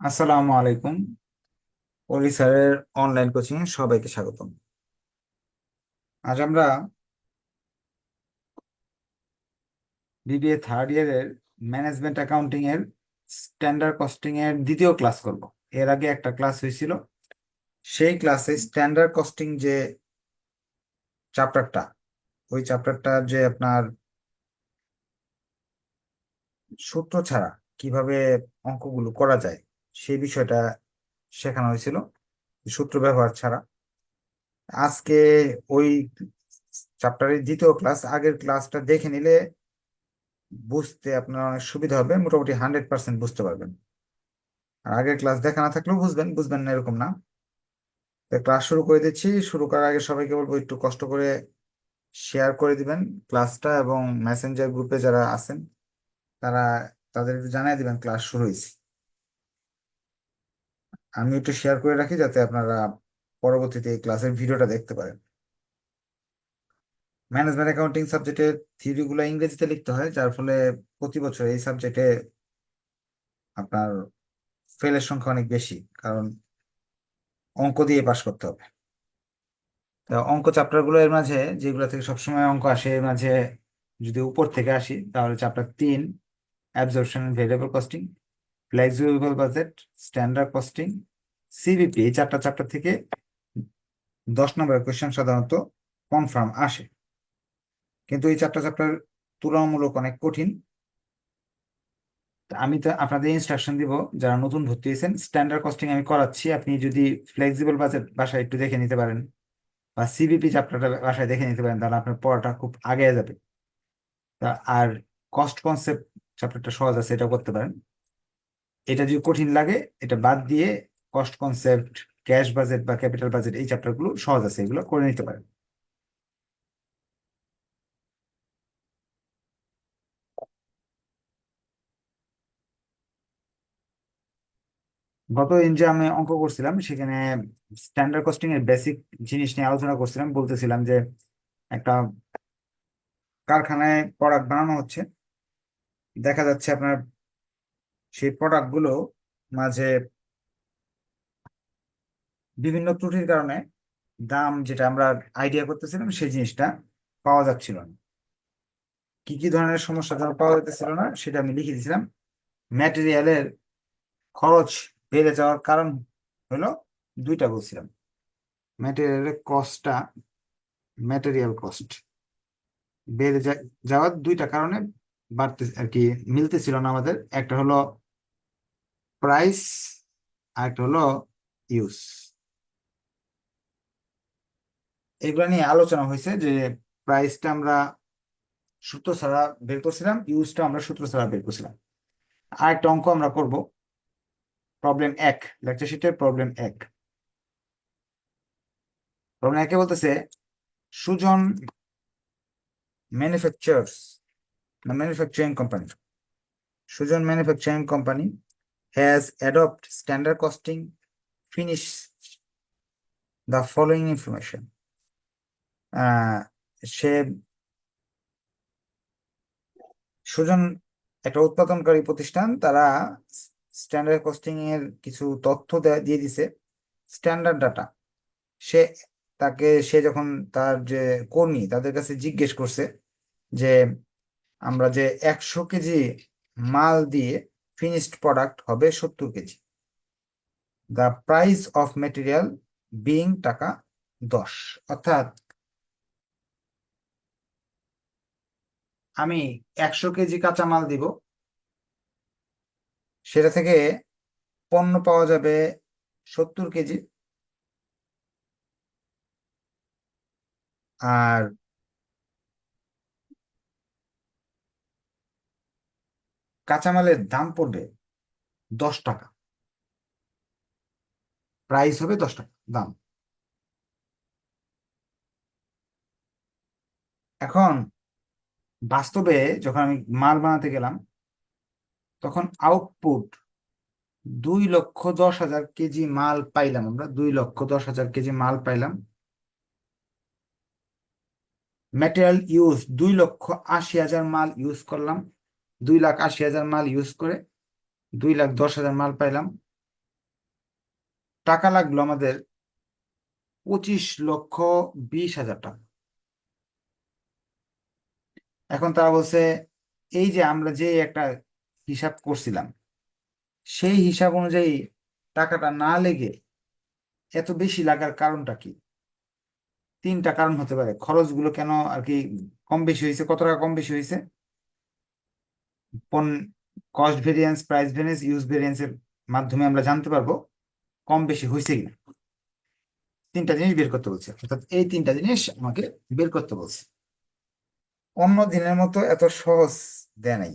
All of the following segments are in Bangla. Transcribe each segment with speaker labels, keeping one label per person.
Speaker 1: আসসালামু আলাইকুম। অলি স্যারের অনলাইন কোচিং এ সবাইকে স্বাগতম। আজ আমরা বিবিএ থার্ড ইয়ারের ম্যানেজমেন্ট অ্যাকাউন্টিং এর স্ট্যান্ডার্ড কস্টিং এর দ্বিতীয় ক্লাস করব। এর আগে একটা ক্লাস হয়েছিল। সেই ক্লাসে স্ট্যান্ডার্ড কস্টিং যে চ্যাপ্টারটা ওই চ্যাপ্টারটা যে আপনার সূত্র ছাড়া কীভাবে অঙ্কগুলো করা যায় সেই বিষয়টা শেখানো হয়েছিল, সূত্র ব্যবহার ছাড়া। আজকে ওই চ্যাপ্টারের দ্বিতীয় ক্লাস আগের ক্লাসটা দেখে নিলে বুঝতে আপনার অনেক সুবিধা হবে, মোটামুটি হান্ড্রেড পার্সেন্ট বুঝতে পারবেন। আর আগের ক্লাস দেখা না থাকলেও বুঝবেন বুঝবেন না এরকম না। ক্লাস শুরু করে দিচ্ছি, শুরু করার আগে সবাইকে বলব একটু কষ্ট করে শেয়ার করে দিবেন ক্লাসটা এবং মেসেঞ্জার গ্রুপে যারা আছেন, তারা তাদের জানিয়ে দিবেন ক্লাস শুরু হয়েছে। আমি একটু শেয়ার করে রাখি যাতে আপনারা পরবর্তীতে এই ক্লাসের ভিডিওটা দেখতে পারেন। ম্যানেজমেন্ট অ্যাকাউন্টিং সাবজেক্টের থিওরিগুলো ইংরেজিতে লিখতে হয়, যার ফলে প্রতি বছর এই সাবজেক্টে আপনার ফেলের সংখ্যা অনেক বেশি, কারণ অঙ্ক দিয়ে পাশ করতে হবে। তা অঙ্ক চ্যাপ্টারগুলো এর মাঝে, যেগুলো থেকে সবসময় অঙ্ক আসে, এর মাঝে যদি উপর থেকে আসি, তাহলে চ্যাপ্টার তিন absorption variable costing flexible budget, standard costing CVP এই চারটা চ্যাপ্টার থেকে দশ নম্বরের কোয়েশ্চেন সাধারণত কনফার্ম আসে। কিন্তু এই চারটা চ্যাপ্টার তুলনামূলক অনেক কঠিন। আমি তো আপনাদের ইনস্ট্রাকশন দিব, যারা নতুন ভর্তি হয়েছেন স্ট্যান্ডার্ড কস্টিং আমি করাচ্ছি, আপনি যদি ফ্লেক্সিবল বাজেট বাসায় একটু দেখে নিতে পারেন, বা সিবিপি চ্যাপ্টারটা বাসায় দেখে নিতে পারেন, তাহলে আপনার পড়াটা খুব আগে যাবে। আর কস্ট কনসেপ্ট চ্যাপ্টারটা সহজ আছে এটা করতে পারেন। এটা যদি কঠিন লাগে, এটা বাদ দিয়ে কস্ট কনসেপ্ট ক্যাশ বাজেট বা ক্যাপিটাল বাজেট এই চ্যাপ্টারগুলো সহজ আছে, এগুলো করে নিতে পারেন। গত দিন যে আমি অঙ্ক করছিলাম, সেখানে স্ট্যান্ডার্ড কস্টিং এর বেসিক জিনিস নিয়ে আলোচনা করছিলাম, বলতেছিলাম যে একটা কারখানায় প্রোডাক্ট বানানো হচ্ছে, দেখা যাচ্ছে আপনার সেই প্রোডাক্টগুলো মাঝে বিভিন্ন ত্রুটির কারণে দাম যেটা আমরা আইডিয়া করতেছিলাম সেই জিনিসটা পাওয়া যাচ্ছিল না। কি কি ধরনের সমস্যা যেন পাওয়া যেতেছিল না সেটা আমি লিখে দিয়েছিলাম। ম্যাটেরিয়ালের খরচ বেড়ে যাওয়ার কারণ হলো দুইটা বলছিলাম। ম্যাটেরিয়ালের কস্টটা ম্যাটেরিয়াল কস্ট বেড়ে যাওয়ার দুইটা কারণে বাড়তে, আর কি মিলতেছিল না আমাদের। একটা হলো প্রাইস আর একটা হলো ইউজ এগুলো নিয়ে আলোচনা হয়েছে যে প্রাইসটা আমরা সূত্র ছাড়া বের করছিলাম ইউজটা আমরা সূত্র ছাড়া বের করছিলাম আর একটা অঙ্ক আমরা করব প্রবলেম এক লেকচার শিটের প্রবলেম এক প্রবলেম একে বলতেছে, Sujan the manufacturing company. Sujan Manufacturing Company has adopted standard costing. Finish the following information. Uh, সে সুজন একটা উৎপাদনকারী প্রতিষ্ঠান তারা স্ট্যান্ডার্ড কস্টিং এর কিছু তথ্য দিয়ে দিছে স্ট্যান্ডার্ড ডাটা সে তাকে সে যখন তার যে কর্মী তাদের কাছে জিজ্ঞেস করছে যে আমরা যে একশো কেজি মাল দিয়ে ফিনিশড প্রোডাক্ট হবে সত্তর kg. The price of material being টাকা দশ। অর্থাৎ আমি একশো কেজি কাঁচামাল দিব, সেটা থেকে পণ্য পাওয়া যাবে সত্তর কেজি। আর কাঁচামালের দাম পড়বে দশ টাকা। প্রাইস হবে দশ টাকা, দাম। এখন বাস্তবে যখন আমি মাল বানাতে গেলাম, তখন আউটপুট দুই লক্ষ দশ হাজার কেজি মাল পাইলাম আমরা, দুই লক্ষ দশ হাজার কেজি মাল পাইলাম। ম্যাটেরিয়াল ইউজ দুই লক্ষ আশি হাজার মাল ইউজ করলাম। দুই লাখ আশি হাজার মাল ইউজ করে দুই লাখ দশ হাজার মাল পাইলাম। টাকা লাগল আমাদের পঁচিশ লক্ষ বিশ হাজার টাকা। এখন তারা বলছে, এই যে আমরা যে একটা হিসাব করছিলাম, সেই হিসাব অনুযায়ী টাকাটা না লেগে এত বেশি লাগার কারণটা কি? তিনটা কারণ হতে পারে। খরচগুলো কেন আর কি কম বেশি হয়েছে? কত টাকা কম বেশি হয়েছে? Cost variance price variance use ভেরিয়েন্সের মাধ্যমে আমরা জানতে পারব কম বেশি হয়েছে কিনা। তিনটা জিনিস বের করতে বলছে, অর্থাৎ এই তিনটা জিনিস আমাকে বের করতে বলছে। অন্য দিনের মতো এত সহজ দেয় নাই।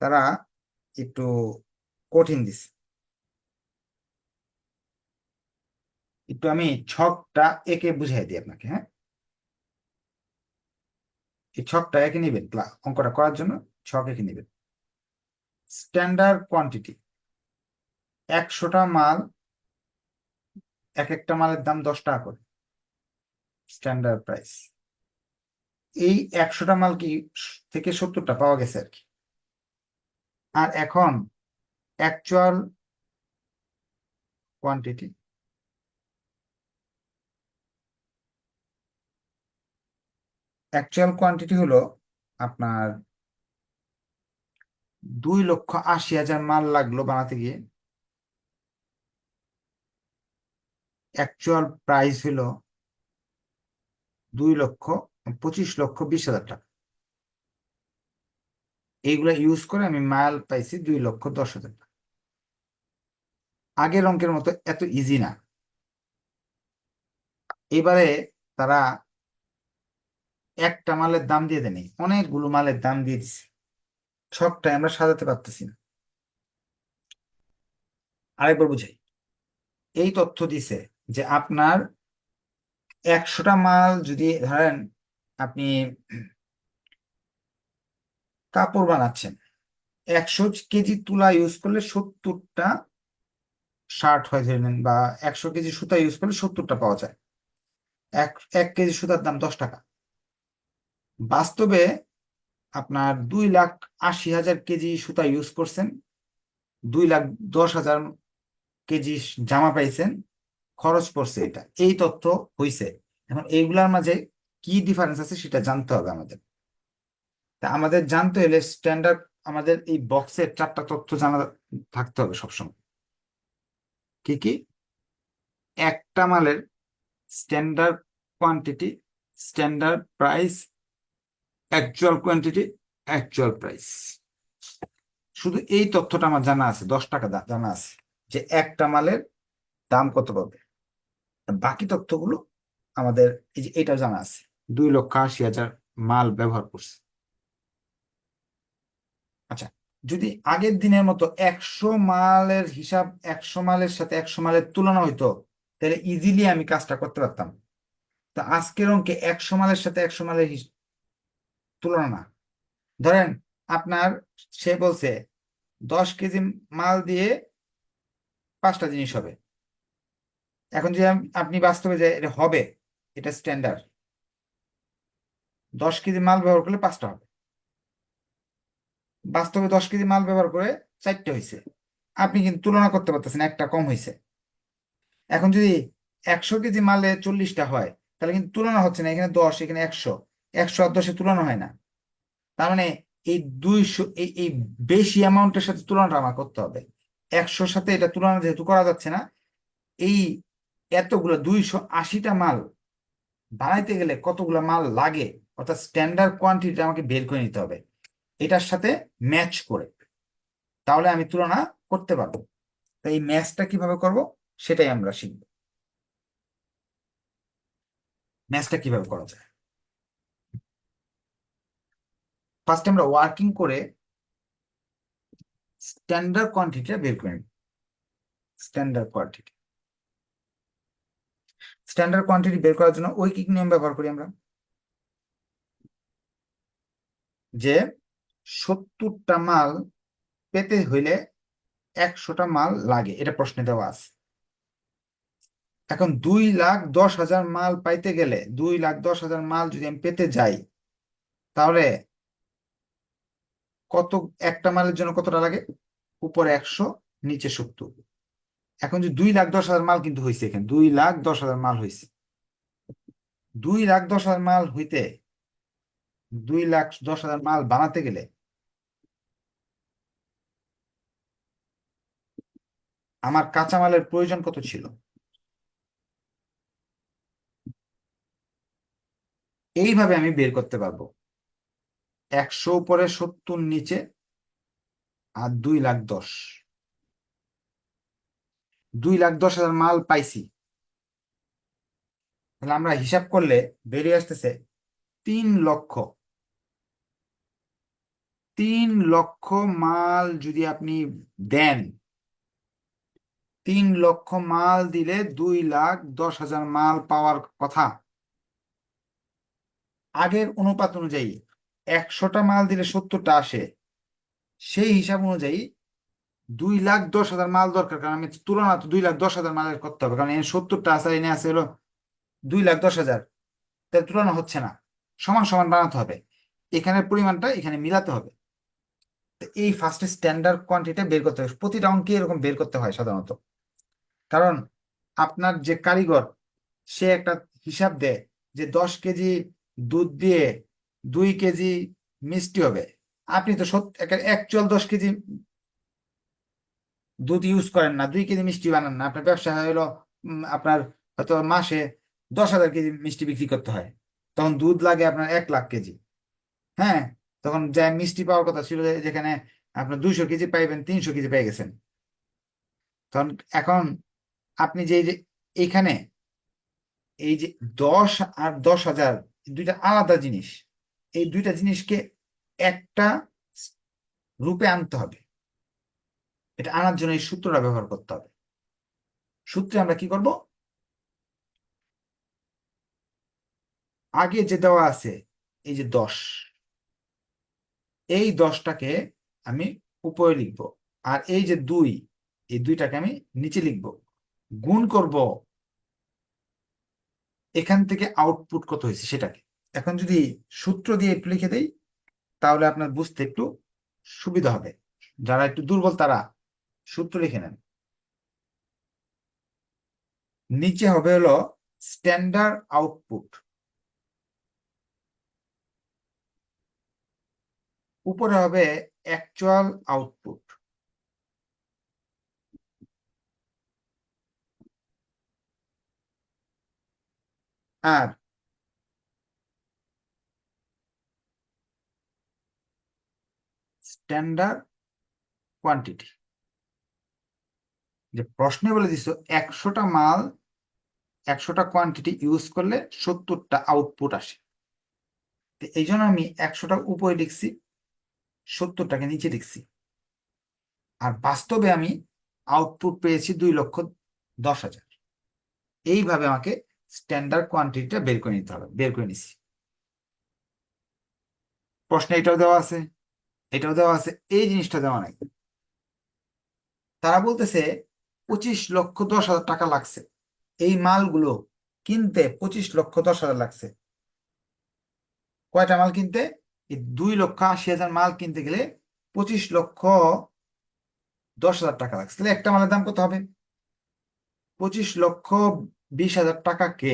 Speaker 1: তারা একটু কঠিন দিছে। একটু আমি ছকটা একে বুঝাই দিই আপনাকে হ্যাঁ? এই ছকটা একে নেবেন অঙ্কটা করার জন্য ছক একে নেবেন। স্ট্যান্ডার্ড কোয়ান্টিটি একশোটা মাল, এক একটা মালের দাম দশ টাকা করে। স্ট্যান্ডার্ড প্রাইস এই একশোটা মাল কি থেকে সত্তরটা পাওয়া গেছে আর কি। আর এখন অ্যাকচুয়াল কোয়ান্টিটি অ্যাকচুয়াল কোয়ান্টিটি হলো আপনার দুই লক্ষ আশি হাজার মাল লাগল বানাতে গিয়ে। অ্যাকচুয়াল প্রাইস হলো দুই লক্ষ পঁচিশ লক্ষ বিশ হাজার টাকা। এইগুলো ইউজ করে আমি মাল পাইছি দুই লক্ষ দশ হাজার টাকা। আগের অঙ্কের মতো এত ইজি না। এবারে তারা একটা মালের দাম দিয়ে দেয়নি, অনেকগুলো মালের দাম দিয়ে দিছে। ছকটা আমরা সাজাতে পারতেছি না। আরেকবার বুঝাই। এই তথ্য দিছে যে আপনার একশোটা মাল যদি ধরেন আপনি কাপড় বানাচ্ছেন, একশো কেজি তুলা ইউজ করলে সত্তরটা শার্ট হয় ধরে নেন বা একশো কেজি সুতা ইউজ করলে সত্তরটা পাওয়া যায়। এক এক কেজি সুতার দাম দশ টাকা। বাস্তবে আপনার দুই লাখ আশি হাজার কেজি সুতা ইউজ করছেন, দুই লাখ দশ হাজার কেজি জামা পাইছেন, খরচ পড়ছে এটা। এই তথ্য হইছে। এখন এইগুলার মাঝে কি ডিফারেন্স আছে সেটা জানতে হবে আমাদের। তা আমাদের জানতে হলে স্ট্যান্ডার্ড আমাদের এই বক্সের চারটা তথ্য জানা থাকতে হবে সবসময়। কি কি? একটা মালের standard quantity standard price actual quantity actual price শুধু এই তথ্যটা আমার জানা আছে, দশ টাকা জানা আছে, যে একটা মালের দাম কত পাবে। বাকি তথ্যগুলো আমাদের এই যে এটা জানা আছে, দুই লক্ষ আশি হাজার মাল ব্যবহার করছে। আচ্ছা যদি আগের দিনের মতো একশো মালের হিসাব, একশো মালের সাথে একশো মালের তুলনা হইতো, তাহলে ইজিলি আমি কাজটা করতে পারতাম। তো আজকের অঙ্কে একশো মালের সাথে একশো মালের তুলনা। ধরেন আপনার সে বলছে, দশ কেজি মাল দিয়ে পাঁচটা জিনিস হবে। এখন যদি আপনি বাস্তবে যে এটা হবে, এটা স্ট্যান্ডার্ড দশ কেজি মাল ব্যবহার করলে পাঁচটা হবে। বাস্তবে দশ কেজি মাল ব্যবহার করে চারটে হয়েছে আপনি কিন্তু তুলনা করতে পারতেছেন, একটা কম হয়েছে এখন যদি একশো কেজি মালে চল্লিশটা হয়, তাহলে কিন্তু তুলনা হচ্ছে না, এখানে দশ, এখানে একশো। একশো আর দশে তুলনা হয় না। তার মানে এই দুইশো, এই বেশি অ্যামাউন্টের সাথে তুলনাটা আমার করতে হবে। একশোর সাথে এটা তুলনা যেহেতু করা যাচ্ছে না, এই এতগুলো দুইশো আশিটা মাল বানাইতে গেলে কতগুলো মাল লাগে, অর্থাৎ স্ট্যান্ডার্ড কোয়ান্টিটি আমাকে বের করে নিতে হবে। এটার সাথে ম্যাচ করে তাহলে আমি তুলনা করতে পারব। তো এই ম্যাচটা কীভাবে করব সেটাই আমরা শিখব। ম্যাচটা কীভাবে করা যায়? ফার্স্ট আমরা ওয়ার্কিং করে স্ট্যান্ডার্ড কোয়ান্টিটিটা বের করে নিব স্ট্যান্ডার্ড কোয়ান্টিটি স্ট্যান্ডার্ড কোয়ান্টিটি বের করার জন্য ওই কি নিয়ম ব্যবহার করি আমরা। যে সত্তরটা মাল পেতে হইলে একশোটা মাল লাগে, এটা প্রশ্নে দেওয়া আছে। এখন দুই লাখ দশ হাজার মাল পাইতে গেলে, দুই লাখ দশ হাজার মাল যদি আমি পেতে যাই, তাহলে কত, একটা মালের জন্য কতটা লাগে? উপরে একশো, নিচে সত্তর। এখন যে দুই লাখ দশ হাজার মাল কিন্তু হয়েছে এখানে। দুই লাখ দশ হাজার মাল হয়েছে দুই লাখ দশ হাজার মাল হইতে দুই লাখ দশ হাজার মাল বানাতে গেলে আমার কাঁচামালের প্রয়োজন কত ছিল? এইভাবে আমি বের করতে পারব। একশো উপরে সত্তর নিচে আর দুই লাখ দশ। দুই লাখ দশ হাজার মাল পাইছি। তাহলে আমরা হিসাব করলে বেরিয়ে আসতেছে তিন লক্ষ। তিন লক্ষ মাল যদি আপনি দেন, তিন লক্ষ মাল দিলে দুই লাখ দশ হাজার মাল পাওয়ার কথা। আগের অনুপাত অনুযায়ী একশোটা মাল দিলে সত্তরটা আসে। সেই হিসাব অনুযায়ী দুই লাখ দশ হাজার মাল দরকার, কারণ আমি তুলনা তো দুই লাখ দশ হাজার মালের করতে হবে, কারণ এখানে সত্তরটা আছে এনে আছে হলো দুই লাখ দশ হাজার। তার তুলনা হচ্ছে না, সমান সমান বানাতে হবে। এখানের পরিমাণটা এখানে মিলাতে হবে। এই ফার্স্টে স্ট্যান্ডার্ড কোয়ান্টিটি বের করতে হবে। প্রতিটা অঙ্কে এরকম বের করতে হয় সাধারণত। কারণ আপনার যে কারিগর, সে একটা হিসাব দেয় যে দশ কেজি দুধ দিয়ে দুই কেজি মিষ্টি হবে। আপনি তো অ্যাকচুয়াল দশ কেজি দুধ ইউজ করেন না, দুই কেজি মিষ্টি বানান না। আপনার ব্যবসা হলো আপনার হয়তো মাসে দশ হাজার কেজি মিষ্টি বিক্রি করতে হয়। তখন দুধ লাগে আপনার এক লাখ কেজি। হ্যাঁ? তখন যা মিষ্টি পাওয়ার কথা ছিল যেখানে আপনার দুইশো কেজি পাইবেন, তিনশো কেজি পেয়ে গেছেন। তখন এখন আপনি যে এইখানে এই যে দশ আর দশ হাজার দুইটা আলাদা জিনিস। এই দুইটা জিনিসকে একটা রূপে আনতে হবে। এটা আনার জন্য এই সূত্রটা ব্যবহার করতে হবে। সূত্রে আমরা কি করব? আগে যে দেওয়া আছে, এই যে দশ, এই দশটাকে আমি উপরে লিখব আর এই যে দুই, এই দুইটাকে আমি নিচে লিখব। গুণ করব, এখান থেকে আউটপুট কত হয়েছে সেটাকে। এখন যদি সূত্র দিয়ে একটু লিখে দেই, তাহলে আপনার বুঝতে একটু সুবিধা হবে। যারা একটু দুর্বল, তারা সূত্র লিখে নেন। নিচে হবে হলো স্ট্যান্ডার্ড আউটপুট উপরে হবে অ্যাকচুয়াল আউটপুট আর স্ট্যান্ডার্ড কোয়ান্টিটি যে প্রশ্নে বলে দিছো, একশোটা মাল, একশোটা কোয়ান্টিটি ইউজ করলে সত্তরটা আউটপুট আসে। তো এই জন্য আমি একশোটা উপরে লিখছি, সত্তরটাকে নিচে লিখছি। আর বাস্তবে আমি আউটপুট পেয়েছি দুই লক্ষ দশ হাজার। এইভাবে আমাকে স্ট্যান্ডার্ড কোয়ান্টিটিটা বের করে নিতে হবে, বের করে নিছি। প্রশ্নে এটাও দেওয়া আছে। এটাও দেওয়া আছে, এই জিনিসটা দেওয়া নাই। তারা বলতেছে, পঁচিশ লক্ষ দশ হাজার টাকা লাগছে। এই মালগুলো কিনতে পঁচিশ লক্ষ দশ হাজার লাগছে। কয়টা মাল কিনতে? এই দুই লক্ষ আশি হাজার মাল কিনতে গেলে পঁচিশ লক্ষ দশ হাজার টাকা লাগছে। তাহলে একটা মালের দাম কত হবে? পঁচিশ লক্ষ বিশ হাজার টাকাকে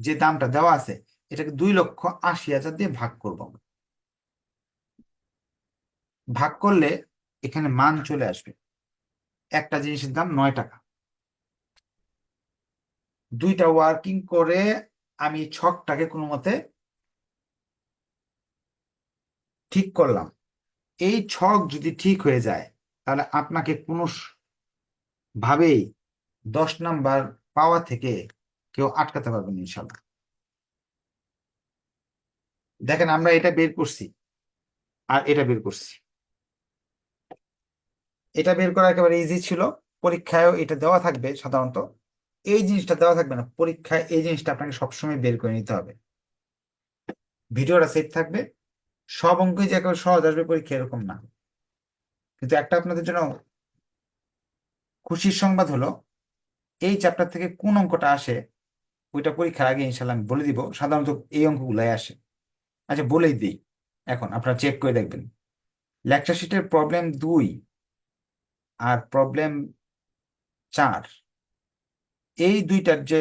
Speaker 1: যে দামটা দেওয়া আছে, এটাকে দুই লক্ষ আশি হাজার দিয়ে ভাগ করব ভাগ করলে এখানে মান চলে আসবে। একটা জিনিসের দাম নয় টাকা। দুইটা ওয়ার্কিং করে আমি ছকটাকে কোনো মতে ঠিক করলাম। এই ছক যদি ঠিক হয়ে যায়, তাহলে আপনাকে কোনো ভাবেই দশ নাম্বার পাওয়া থেকে কেউ আটকাতে পারবেন ইনশাল্লাহ। দেখেন আমরা এটা বের করছি, আর এটা বের করছি। এটা বের করা একেবারে ইজি ছিল। পরীক্ষায়ও এটা দেওয়া থাকবে সাধারণত। এই জিনিসটা দেওয়া থাকবে না। পরীক্ষায় এই জিনিসটা আপনাকে সবসময় বের করে নিতে হবে। ভিডিওটা সেভ থাকবে। সব অঙ্কই যে একেবারে সহজ আসবে পরীক্ষা এরকম না। কিন্তু একটা আপনাদের জন্য খুশির সংবাদ হলো, এই চ্যাপ্টার থেকে কোন অঙ্কটা আসে, ওইটা পরীক্ষার আগে ইনশাল্লাহ আমি বলে দিব। সাধারণত এই অঙ্কগুলাই আসে। আচ্ছা বলেই দিই। এখন আপনারা চেক করে দেখবেন। লেকচার শিটের প্রবলেম দুই। আর প্রবলেম চার। এই দুইটার যে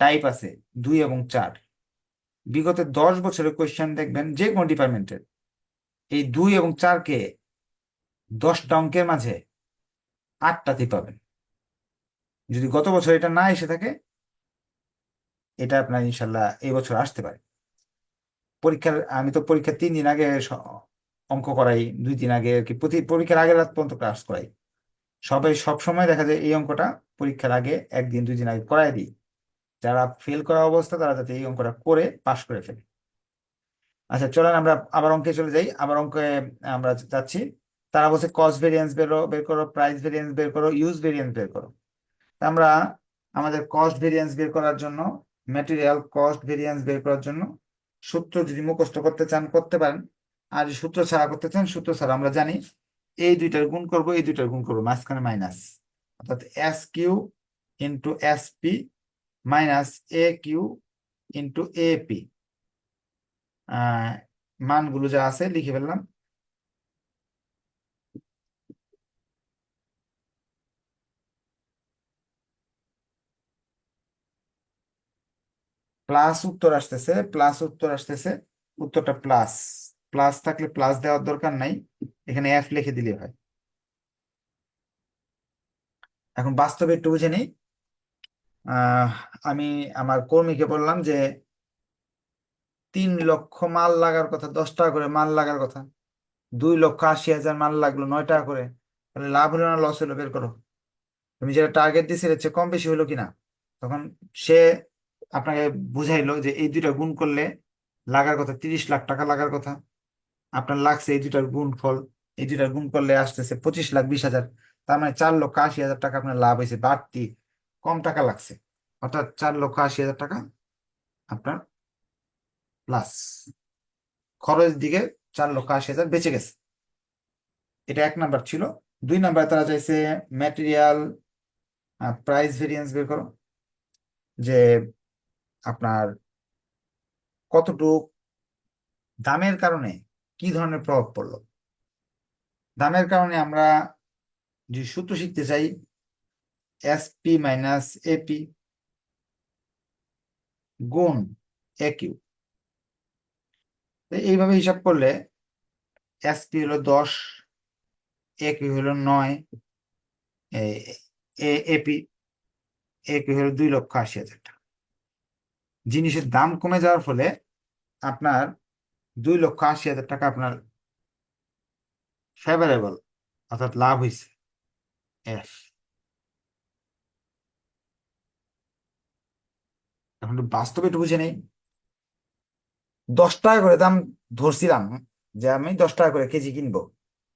Speaker 1: টাইপ আছে, দুই এবং চার, বিগত দশ বছরের কোয়েশ্চেন দেখবেন যে কোনো ডিপার্টমেন্টের এই দুই এবং চারকে দশটা অঙ্কের মাঝে আটটাতে পাবেন। যদি গত বছর এটা না এসে থাকে, এটা আপনার ইনশাল্লাহ এই বছর আসতে পারে। পরীক্ষার, আমি তো পরীক্ষার তিন দিন আগে অঙ্ক করাই, দুই দিন আগে আর কি, প্রতি, পরীক্ষার আগের রাত পর্যন্ত ক্লাস করাই। সবাই সব সময় দেখা যায় এই অঙ্কটা পরীক্ষার আগে একদিন, দুই দিন আগে করাই দিই। যারা ফেল করা অবস্থা, তারা যাতে এই অঙ্কটা করে পাশ করে ফেলে। আচ্ছা চলেন আমরা আবার অঙ্কে চলে যাই। আবার অঙ্কে, আমরা যাচ্ছি। তারা বলছে কস্ট ভেরিয়েন্স বেরো বের করো প্রাইস ভেরিয়েন্স বের করো ইউজ ভেরিয়েন্স বের করো। আমরা আমাদের কস্ট ভেরিয়েন্স বের করার জন্য ম্যাটেরিয়াল কস্ট ভেরিয়েন্স বের করার জন্য সূত্র যদি মুখস্থ করতে চান, করতে পারেন। আর সূত্র ছাড়া করতে চান, সূত্র ছাড়া আমরা জানি এই দুইটার গুণ করব, এই দুইটার গুণ করব, মাঝখানে মাইনাস অর্থাৎ S Q into S P minus A Q into A P মানগুলো যা আছে লিখে ফেললাম। প্লাস উত্তর আসতেছে প্লাস উত্তর আসতেছে, উত্তরটা প্লাস প্লাস থাকলে প্লাস দেওয়ার দরকার নাই। এখানে এফ লিখে দিলে হয়। এখন বাস্তবে একটু বুঝে নিই। আমি আমার কর্মীকে বললাম যে, তিন লক্ষ মাল লাগার কথা, দশ টাকা করে মাল লাগার কথা। দুই লক্ষ আশি হাজার মাল লাগল, নয় টাকা করে। তাহলে লাভ হলো না লস হলো, বের করো। তুমি যেটা টার্গেট এর চেয়ে কম বেশি হলো কিনা? তখন সে আপনাকে বুঝাইলো যে, এই দুইটা গুণ করলে লাগার কথা, তিরিশ লাখ টাকা লাগার কথা। আপনার লাগছে এই দুইটার গুণ ফল এই দুইটার গুণ করলে আসতেছে পঁচিশ লাখ বিশ হাজার। তার মানে চার লক্ষ আশি হাজার টাকা আপনার লাভ হয়েছে, বাড়তি কম টাকা লাগছে। অর্থাৎ চার লক্ষ আশি হাজার টাকা আপনার প্লাস খরচ দিকে চার লক্ষ আশি হাজার বেঁচে গেছে। এটা এক নাম্বার ছিল। দুই নাম্বার তারা চাইছে ম্যাটেরিয়াল প্রাইস ভেরিয়েন্স বের করো। যে আপনার কতটুক দামের কারণে কি ধরনের প্রভাব পড়ল? দামের কারণে আমরা যে সূত্র শিখতে চাই এসপি মাইনাস এপি গুণ একিউ এইভাবে হিসাব করলে এসপি হলো দশ একিউ হলো নয় এপি একিউ হলো দুই লক্ষ আশি হাজার টাকা। জিনিসের দাম কমে যাওয়ার ফলে আপনার দুই লক্ষ আশি হাজার টাকা আপনার ফেভারেবল অর্থাৎ লাভ হয়েছে এখন বাস্তবে একটু বুঝে নেই। দশ টাকা করে দাম ধরছিলাম যে আমি দশ টাকা করে কেজি কিনবো।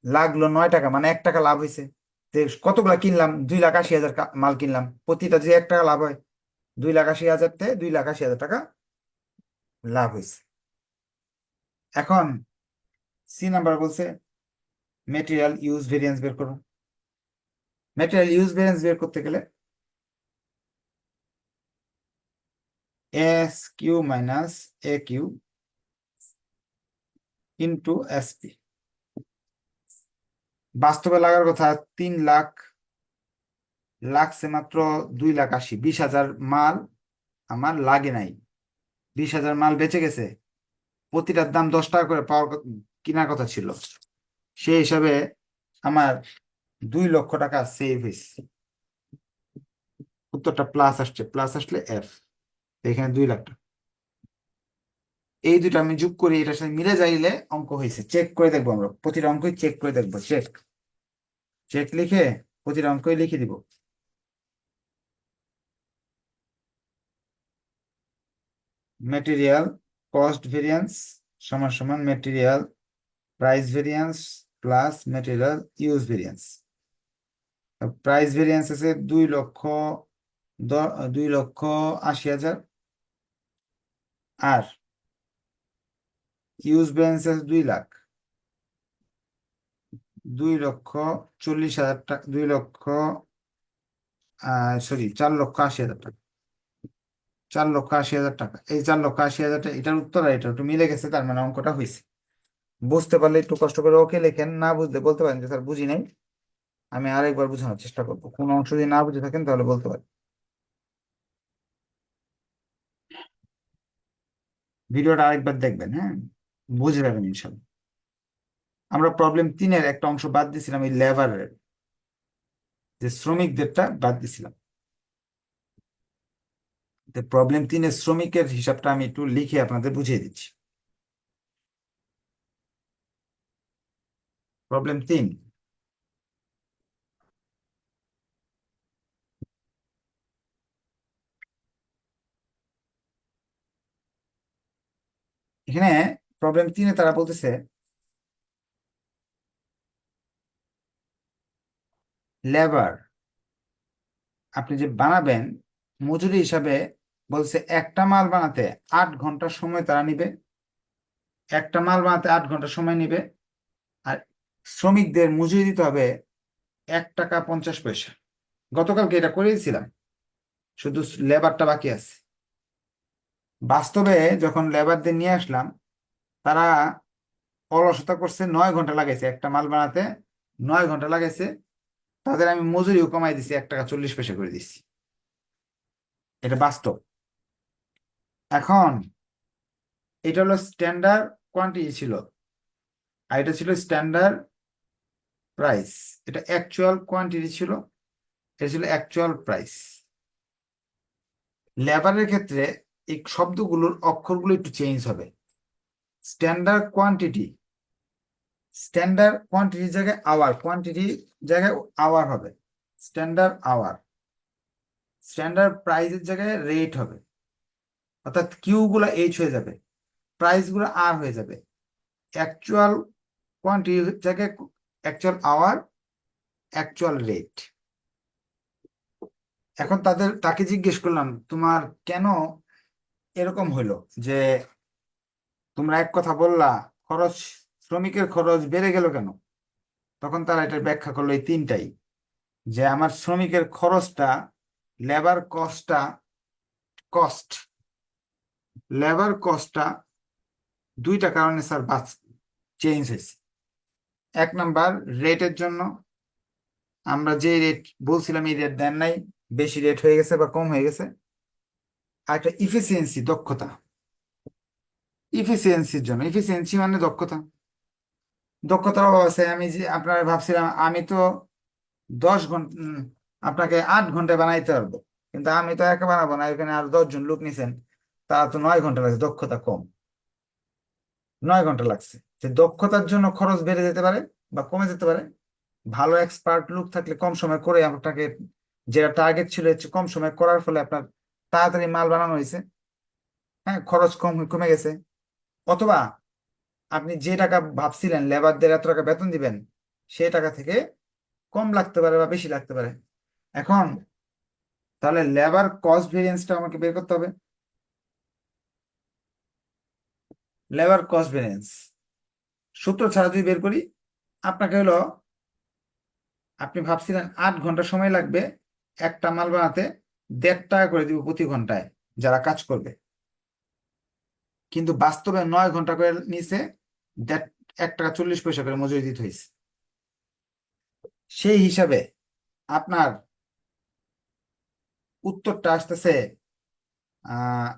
Speaker 1: লাগল নয় টাকা মানে এক টাকা লাভ হয়েছে কতগুলা কিনলাম? দুই লাখ আশি হাজার মাল কিনলাম। প্রতিটা যদি এক টাকা লাভ হয়, দুই লাখ আশি হাজার থেকে দুই লাখ আশি হাজার টাকা লাভ হয়েছে এখন সি নাম্বার বলছে মেটেরিয়াল ইউজ ভেরিয়েন্স বের করো। মেটেরিয়াল ইউজ ভেরিয়েন্স বের করতে গেলে S Q minus A Q into SP বাস্তবে লাগার কথা, তিন লাখ, লাগছে মাত্র দুই লাখ আশি, বিশ হাজার মাল আমার লাগে নাই। বিশ হাজার মাল বেঁচে গেছে প্রতিটার দাম দশ টাকা করে পাওয়ার কেনার কথা ছিল। সেই হিসাবে আমার দুই লক্ষ টাকা সেভ হয়েছে। উত্তরটা প্লাস আসছে প্লাস আসলে এফ এখানে দুই লাখ টাকা। এই দুটো আমি যোগ করি এটার সাথে মিলে যাইলে অঙ্ক হয়েছে। চেক করে দেখব আমরা। প্রতিটা অঙ্কই চেক করে দেখব। চেক চেক লিখে প্রতিটা অঙ্কই লিখে দিব। ম্যাটেরিয়াল কস্ট ভেরিয়েন্স সমান সমান material price variance plus material use variance price variance আছে দুই লক্ষ দুই লক্ষ আশি হাজার। আর ইউজ ভেরিয়েন্স আছে দুই লাখ। দুই লক্ষ চল্লিশ হাজার টাকা, দুই লক্ষ সরি চার লক্ষ আশি হাজার টাকা। চার লক্ষ আশি হাজার টাকা। এই চার লক্ষ আশি হাজার টাকা, এটার উত্তর আর এটা একটু মিলে গেছে, তার মানে অঙ্কটা হয়েছে। বুঝতে পারলে একটু কষ্ট করে ওকে লেখেন, না বুঝলে বলতে পারেন যে, স্যার, বুঝি নাই। আমি আরেকবার বোঝানোর চেষ্টা করব। কোন অংশ যদি না বুঝে থাকেন, তাহলে বলতে পারেন। ভিডিওটা আরেকবার দেখবেন হ্যাঁ? বুঝে পাবেন ইনশাল্লাহ আমরা প্রবলেম তিনের একটা অংশ বাদ দিয়েছিলাম, এই লেবারের যে শ্রমিকদেরটা বাদ দিয়েছিলাম। প্রবলেম তিনের শ্রমিকের হিসাবটা আমি একটু লিখে আপনাদের বুঝিয়ে দিচ্ছি। প্রবলেম তিন। এখানে প্রবলেম তিনে তারা বলতেছে লেবার আপনি যে বানাবেন, মজুরি হিসাবে বলছে, একটা মাল বানাতে আট ঘণ্টা সময় তারা নিবে। একটা মাল বানাতে আট ঘণ্টা সময় নিবে। আর শ্রমিকদের মজুরি দিতে হবে এক টাকা পঞ্চাশ পয়সা। গতকালকে এটা করে দিয়েছিলাম শুধু লেবারটা বাকি আছে। বাস্তবে যখন লেবারদের নিয়ে আসলাম, তারা অলসতা করছে, নয় ঘণ্টা লাগাইছে। একটা মাল বানাতে নয় ঘণ্টা লাগাইছে। তাদের আমি মজুরিও কমাই দিছি, এক টাকা চল্লিশ পয়সা করে দিচ্ছি এটা বাস্তব। এখন এটা হলো স্ট্যান্ডার্ড কোয়ান্টিটি ছিল। আর এটা ছিল স্ট্যান্ডার্ড প্রাইস এটা অ্যাকচুয়াল কোয়ান্টিটি ছিল, এটা ছিল অ্যাকচুয়াল প্রাইস লেবারের ক্ষেত্রে এই শব্দগুলোর অক্ষরগুলো একটু চেঞ্জ হবে। স্ট্যান্ডার্ড কোয়ান্টিটি স্ট্যান্ডার্ড কোয়ান্টিটির জায়গায় আওয়ার কোয়ান্টিটি জায়গায় আওয়ার হবে। স্ট্যান্ডার্ড আওয়ার স্ট্যান্ডার্ড প্রাইসের জায়গায় রেট হবে। অর্থাৎ কিউ গুলা এইচ হয়ে যাবে প্রাইসগুলো আর হয়ে যাবে। অ্যাকচুয়াল কোয়ান্টিটির জায়গায় অ্যাকচুয়াল আওয়ার অ্যাকচুয়াল রেট এখন তাদের, তাকে জিজ্ঞেস করলাম, তোমার কেন এরকম হইল যে তোমরা এক কথা বললা, খরচ, শ্রমিকের খরচ বেড়ে গেল কেন? তখন তারা এটা ব্যাখ্যা করল এই তিনটাই, যে আমার শ্রমিকের খরচটা লেবার কস্টটা কস্ট লেবার কস্টটা দুইটা কারণে স্যার বাস চেঞ্জ হয়েছে। এক নাম্বার রেটের জন্য আমরা যে রেট বলছিলাম এই রেট দেন নাই, বেশি রেট হয়ে গেছে বা কম হয়ে গেছে। আর একটা ইফিসিয়েন্সি দক্ষতা। ইফিসিয়েন্সির জন্য ইফিসিয়েন্সি মানে দক্ষতা। দক্ষতার অভাব আছে, আমি যে আপনারা ভাবছিলাম, আমি তো দশ ঘণ্টা আপনাকে আট ঘন্টায় বানাইতে পারব, কিন্তু আমি তো একা বানাবো না, এখানে আর দশজন লোক নিছেন। তারা তো নয় ঘণ্টা লাগছে, দক্ষতা কম। নয় ঘণ্টা লাগছে। যে দক্ষতার জন্য খরচ বেড়ে যেতে পারে বা কমে যেতে পারে, ভালো এক্সপার্ট লুক থাকলে কম সময় করে আপনাকে যেটা টার্গেট ছিল কম সময় করার ফলে আপনার তাড়াতাড়ি মাল বানানো হয়েছে। হ্যাঁ খরচ কম, কমে গেছে। অথবা আপনি যে টাকা ভাবছিলেন লেবারদের এত টাকা বেতন দিবেন, সে টাকা থেকে কম লাগতে পারে বা বেশি লাগতে পারে। এখন তাহলে লেবার কস্ট ভেরিয়েন্সটা আমাকে বের করতে হবে। লেবার কস্ট ভেরিয়েন্স সূত্র ছাড়া যদি বের করি, আপনাকে হলো, আপনি ভাবছিলেন আট ঘণ্টা সময় লাগবে, একটা মাল বানাতে দেড় টাকা করে দিব প্রতি ঘন্টায়, যারা কাজ করবে। কিন্তু বাস্তবে নয় ঘণ্টা করে নিচে দেড়, এক টাকা চল্লিশ পয়সা করে মজুরি দিতে হয়েছে সেই হিসাবে আপনার উত্তরটা আসতেছে, আহ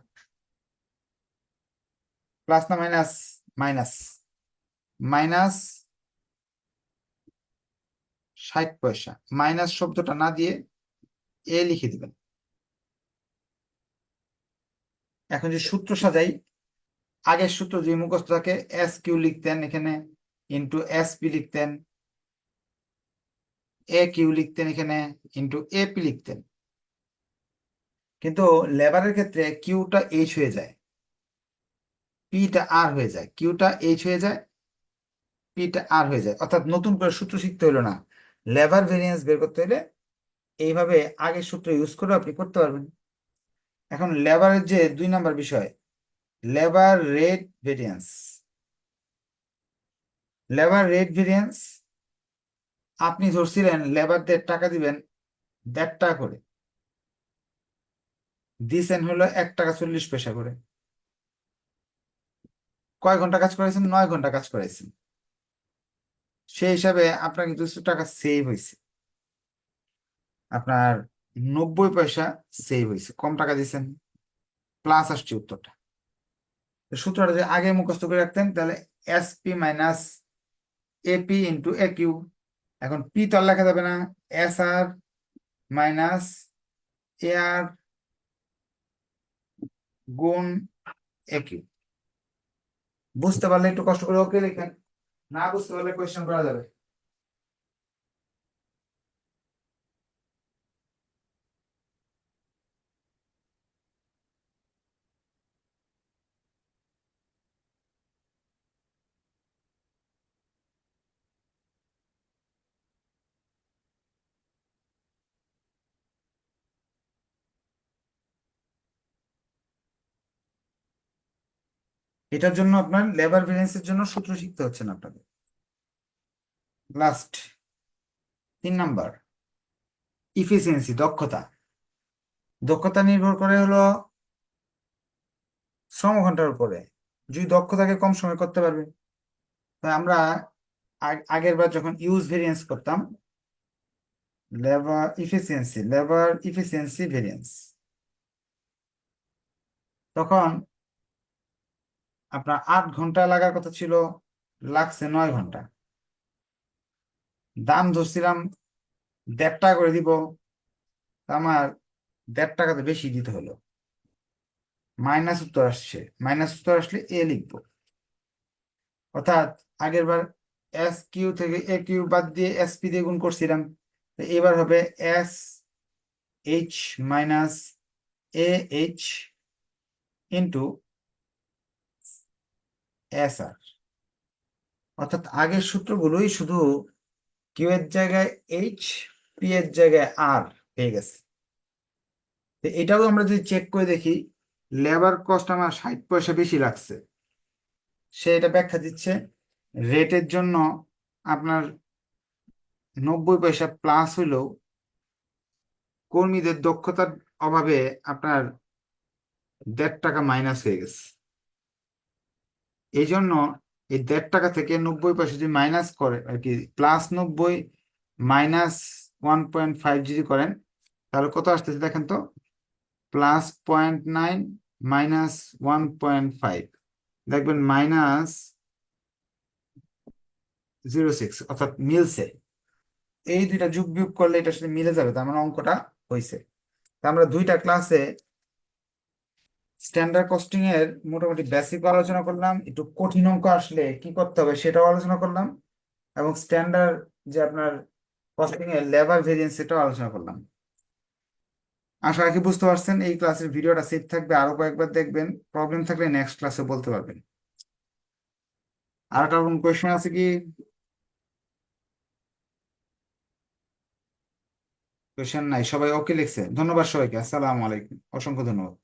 Speaker 1: প্লাস না মাইনাস মাইনাস মাইনাস ষাট পয়সা। মাইনাস শব্দটা না দিয়ে এ লিখে দিবেন। এখন যে সূত্র সাজাই, আগের সূত্র যে মুখস্থ থাকে এস কিউ লিখতেন এখানে ইন্টু এস পি লিখতেন এ কিউ লিখতেন এখানে ইন্টু এ পি লিখতেন। কিন্তু লেবারের ক্ষেত্রে কিউটা এইচ হয়ে যায়। পিটা আর হয়ে যায়। কিউটা এইচ হয়ে যায়, পিটা আর হয়ে যায়। অর্থাৎ নতুন করে সূত্র শিখতে হলো না। লেবার ভেরিয়েন্স বের করতে হলে এইভাবে আগের সূত্র ইউজ করে আপনি করতে পারবেন। এখন লেবারের যে দুই নাম্বার বিষয় labour rate variance labour rate variance আপনি ধরছিলেন লেবারদের টাকা দিবেন দেড় টাকা করে। দিছেন হলো এক টাকা চল্লিশ পয়সা করে। কয় ঘণ্টা কাজ করেছেন নয় ঘণ্টা কাজ করেছেন সেই হিসাবে আপনার কিন্তু টাকা সেভ হয়েছে আপনার নব্বই পয়সা সেভ হয়েছে কম টাকা দিয়েছেন প্লাস আসছে উত্তরটা। সূত্রটা যদি আগে মুখস্থ করে রাখতেন, তাহলে S P minus AP into A Q এখন পি তো লেখা যাবে না। এস আর মাইনাস এ আর গুণ এ কিউ বুঝতে পারলে একটু কষ্ট করে ওকে লিখেন না বুঝতে পারলে কোয়েশ্চেন করা যাবে। এটার জন্য আপনার লেবার ভ্যারিয়েন্সের জন্য সূত্র শিখতে হচ্ছে না আপনাকে। লাস্ট তিন নাম্বার ইফিসিয়েন্সি দক্ষতা। দক্ষতা নির্ভর করে হলো শ্রম ঘণ্টার উপরে। যদি দক্ষতাকে কম সময় করতে পারবে, তাই আমরা আগ- আগের বার যখন ইউজ ভেরিয়েন্স করতাম labour efficiency labour efficiency variance তখন আপনার আট ঘণ্টা লাগার কথা ছিল, লাগছে নয় ঘণ্টা। দাম ধরছিলাম দেড় টাকা করে দিব, আমার দেড় টাকা তো বেশি দিতে হলো। মাইনাস উত্তর আসছে, মাইনাস উত্তর আসলে এ লিখব। অর্থাৎ আগের বার এস কিউ থেকে এ কিউ বাদ দিয়ে এস পি দিয়ে গুণ করছিলাম এবার হবে S H minus A H into S R অর্থাৎ আগের সূত্রগুলোই শুধু কিউ এর জায়গায় এইচ পি এর জায়গায় আর পেয়ে গেছে। তো এটাও আমরা যদি চেক করে দেখি লেবার কস্ট আমার ষাট পয়সা বেশি লাগছে। সে এটা ব্যাখ্যা দিচ্ছে রেটের জন্য আপনার নব্বই পয়সা প্লাস হইলেও কর্মীদের দক্ষতার অভাবে আপনার দেড় টাকা মাইনাস হয়ে গেছে। এই জন্য এই দেড় টাকা থেকে নব্বই পয়সা যদি মাইনাস করে, আর কি প্লাস নব্বই মাইনাস ওয়ান পয়েন্ট ফাইভ যদি করেন, তাহলে কত আসতেছে দেখেন তো? Plus point nine minus one point five দেখবেন মাইনাস জিরো সিক্স অর্থাৎ মিলছে। এই দুইটা যুগ বিয়োগ করলে এটার সাথে মিলে যাবে, তার মানে অঙ্কটা হয়েছে তা আমরা দুইটা ক্লাসে স্ট্যান্ডার্ড কস্টিং এর মোটামুটি বেসিক আলোচনা করলাম, একটু কঠিন অঙ্ক আসলে কি করতে হবে সেটাও আলোচনা করলাম, এবং স্ট্যান্ডার্ড যে আপনার কস্টিং এর লেবার ভেরিয়েন্স সেটাও আলোচনা করলাম। আশা রাখি বুঝতে পারছেন, এই ক্লাসের ভিডিওটা সেভ থাকবে, আরও কয়েকবার দেখবেন প্রবলেম থাকলে নেক্সট ক্লাসে বলতে পারবেন। আর একটা কোন কোয়েশ্চেন আছে কি? কোয়েশ্চেন নাই, সবাই ওকে লিখছে, ধন্যবাদ সবাইকে, আসসালামু আলাইকুম, অসংখ্য ধন্যবাদ।